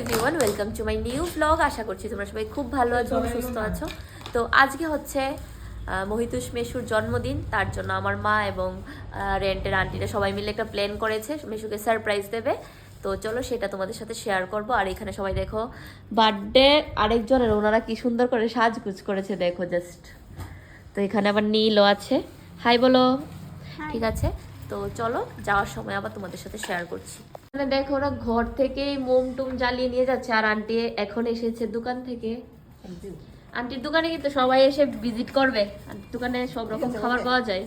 Everyone welcome to my new blog আশা করছি তোমরা সবাই খুব ভালো আছো সুস্থ আছো? তো আজকে হচ্ছে আহ, মহিতুষ মেশুর জন্মদিন তার জন্য আমার মা এবং রেন্টের আন্টিরা সবাই মিলে একটা প্ল্যান করেছে মেশুকে সারপ্রাইজ দেবে। তো চলো সেটা তোমাদের সাথে শেয়ার করব। আর এখানে সবাই দেখো বার্থডে আরেকজনের ওনারা কি সুন্দর করে সাজগুজ করেছে দেখো জাস্ট তো এখানে আবার নীলও আছে। হাই বলো। ঠিক আছে? তো চলো যাওয়ার সময় আবার তোমাদের সাথে শেয়ার করছি। মানে দেখো ওরা ঘর থেকেই মোম টুম জ্বালিয়ে নিয়ে যাচ্ছে আর আন্টি এখন এসেছে দোকান থেকে। আন্টির দোকানে কিন্তু সবাই এসে ভিজিট করবে। আন্টির দোকানে সব রকম খাবার পাওয়া যায়।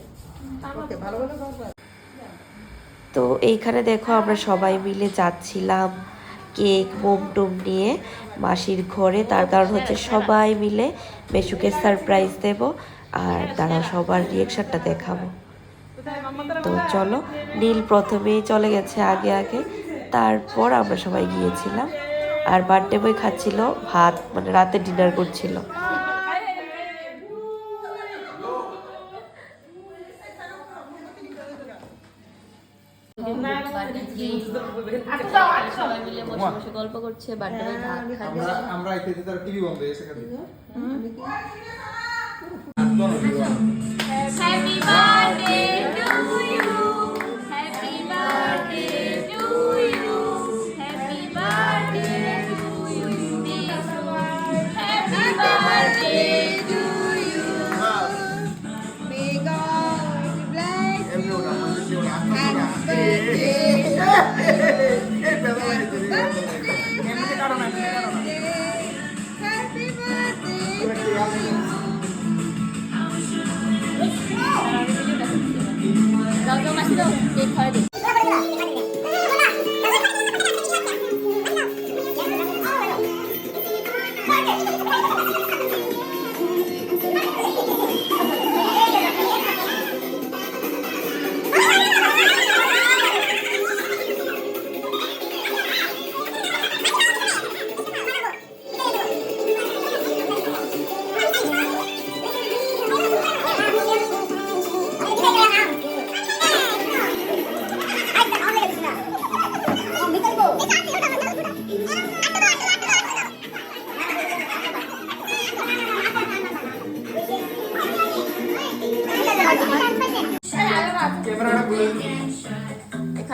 তো এইখানে দেখো আমরা সবাই মিলে যাচ্ছিলাম কেক মোম টোম নিয়ে মাসির ঘরে। তার কারণ হচ্ছে সবাই মিলে মেশুকে সারপ্রাইজ দেব আর তারা সবার রিয়েকশনটা দেখাবো। তো চলো নীল প্রথমেই চলে গেছে আগে আগে। তারপর আমরা সবাই গিয়েছিলাম। আর বার্থডে বই খাচ্ছিল ভাত মানে রাতে ডিনার করছিল। সবাই মিলে বসে বসে গল্প করছে বার্থডে ভাত খাচ্ছে আমরা আমরা এতে তার টিভি বন্ধ 그냥.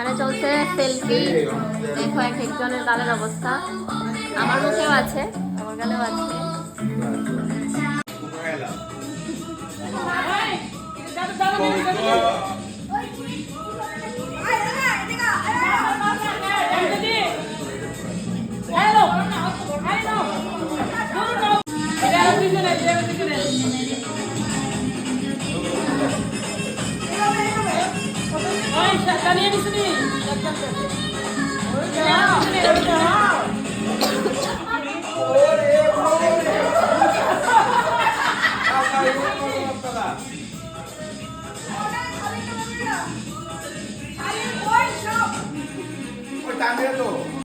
এখানে চলছে সেলফি দেখো এক একজনের গালের অবস্থা। আমার মুখেও আছে আমার গালেও আছে। कनिए बिस्मी ओए जा ओए जा Tá vendo?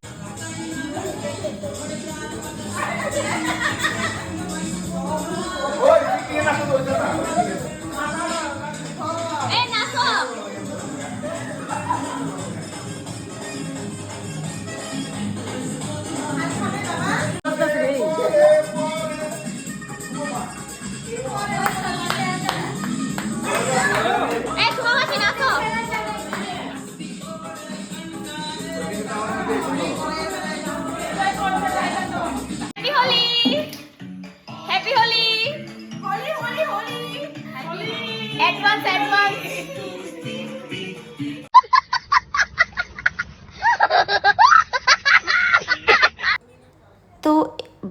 অ্যাডভান্স অ্যাডভান্স তো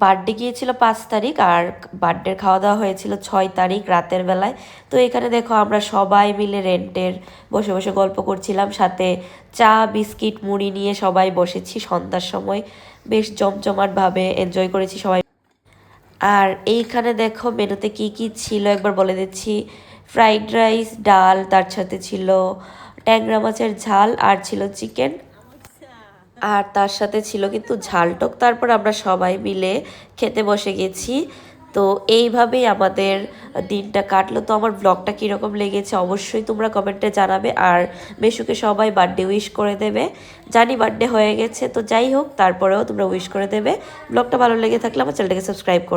বার্থডে গিয়েছিল পাঁচ তারিখ আর বার্থডের খাওয়া দাওয়া হয়েছিল ছয় তারিখ রাতের বেলায়। তো এখানে দেখো আমরা সবাই মিলে রেন্টের বসে বসে গল্প করছিলাম, সাথে চা, বিস্কিট, মুড়ি নিয়ে সবাই বসেছি সন্ধ্যার সময়। বেশ জমজমাটভাবে এনজয় করেছি সবাই। আর এইখানে দেখো মেনুতে কি কি ছিল একবার বলে দিচ্ছি। ফ্রাইড রাইস, ডাল, তার সাথে ছিল ট্যাংরা মাছের ঝাল আর ছিল চিকেন। আর তার সাথে ছিল কিন্তু ঝালটক তারপর আমরা সবাই মিলে খেতে বসে গেছি। তো এইভাবেই আমাদের দিনটা কাটলো। তো আমার ব্লগটা কীরকম লেগেছে অবশ্যই তোমরা কমেন্টে জানাবে। আর মেশুকে সবাই বার্থডে উইশ করে দেবে। জানি বার্থডে হয়ে গেছে। তো যাই হোক, তারপরেও তোমরা উইশ করে দেবে। ব্লগটা ভালো লেগে থাকলে আমার চ্যানেলটাকে সাবস্ক্রাইব করো।